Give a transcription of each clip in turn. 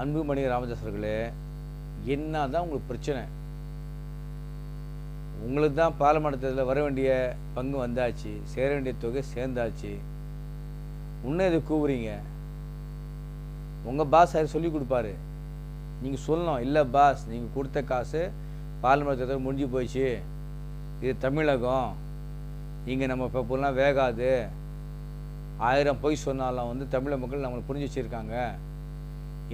அன்புமணி ராமதாசர்களே என்ன தான் உங்களுக்கு பிரச்சனை? உங்களுக்கு தான் பாராளுமன்றத்தில் வர வேண்டிய பங்கு வந்தாச்சு சேர வேண்டிய தொகை சேர்ந்தாச்சு. இன்னும் இதை கூவுறீங்க? உங்கள் பாஸ் யார் சொல்லி கொடுப்பாரு? நீங்கள் சொல்லணும். இல்லை பாஸ் நீங்கள் கொடுத்த காசு பாராளுமன்றத்தில் முடிஞ்சு போயிடுச்சு. இது தமிழகம். இங்கே நம்ம பப்புலாம் வேகாது. ஆயிரம் பொய் சொன்னாலும் வந்து தமிழ மக்கள் நம்மளை புரிஞ்சு வச்சுருக்காங்க.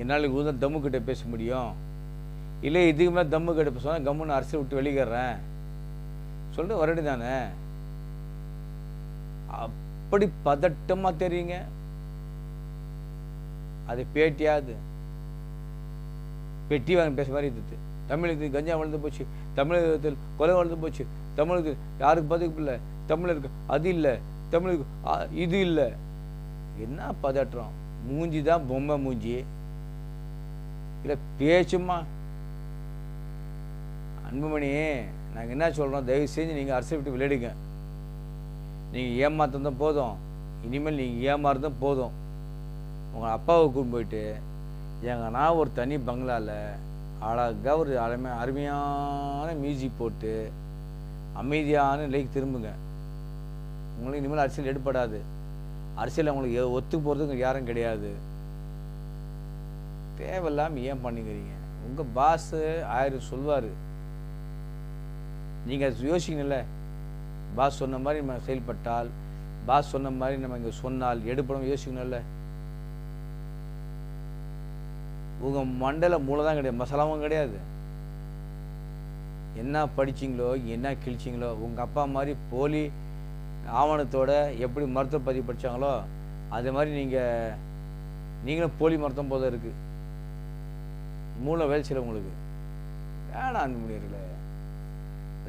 என்னால் இவ்வளோ தான் தம்மு கிட்ட பேச முடியும்? இல்லை இதுக்கு மேலே தம்மு கிட்ட பேசுவாங்க கம்முன்னு அரசை விட்டு வெளியிடுறேன் சொல்லிட்டு வரடி தானே? அப்படி பதட்டமாக தெரியுங்க. அது பேட்டியாது. பெட்டி வாங்க பேச மாதிரி இருந்தது. தமிழகத்தில் கஞ்சா வளர்ந்து போச்சு. தமிழகத்தில் கொலை வளர்ந்து போச்சு. தமிழகத்தில் யாருக்கு பதவி இல்லை? தமிழருக்கு அது இல்லை. தமிழுக்கு இது இல்லை. என்ன பதற்றம் மூஞ்சி தான் பொம்மை மூஞ்சி. இல்லை பேச்சுமா அன்புமணி நாங்கள் என்ன சொல்கிறோம் தயவு செஞ்சு நீங்கள் அரசை விட்டு விளையாடுங்க. நீங்கள் ஏமாத்தம் போதும். இனிமேல் நீங்கள் ஏமாறுறதும் போதும். உங்கள் அப்பாவை கூட்டு போயிட்டு எங்கன்னா ஒரு தனி பங்களாவில் அழகாக ஒரு அருமை அருமையான மியூசிக் போட்டு அமைதியான நிலைக்கு திரும்புங்க. உங்களுக்கு இனிமேல் அரசியல் எடுப்படாது அரசியல் உங்களுக்கு ஒத்து போகிறதுக்கு யாரும் கிடையாது. தேவையில்லாமல் ஏன் பண்ணிக்கிறீங்க? உங்கள் பாஸு ஆயிரம் சொல்வார் நீங்கள் அது யோசிக்கணும்ல. பாஸ் சொன்ன மாதிரி நம்ம செயல்பட்டால் பாஸ் சொன்ன மாதிரி நம்ம இங்கே சொன்னால் எடுப்படும் யோசிக்கணும்ல. உங்கள் மண்டல மூளை தான் கிடையாது மசாலாவும் கிடையாது. என்ன படிச்சீங்களோ என்ன கிழிச்சிங்களோ உங்கள் அப்பா மாதிரி போலி ஆவணத்தோட எப்படி மருத்துவ பதிவு படிச்சாங்களோ அதே மாதிரி நீங்கள் நீங்களும் போலி மருத்துவம் போதும் இருக்குது மூளை வேலை செய்யல உங்களுக்கு. வேணாம் அந்த முடியல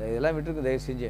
இதெல்லாம் விட்டுருக்கு தயவு செஞ்சு.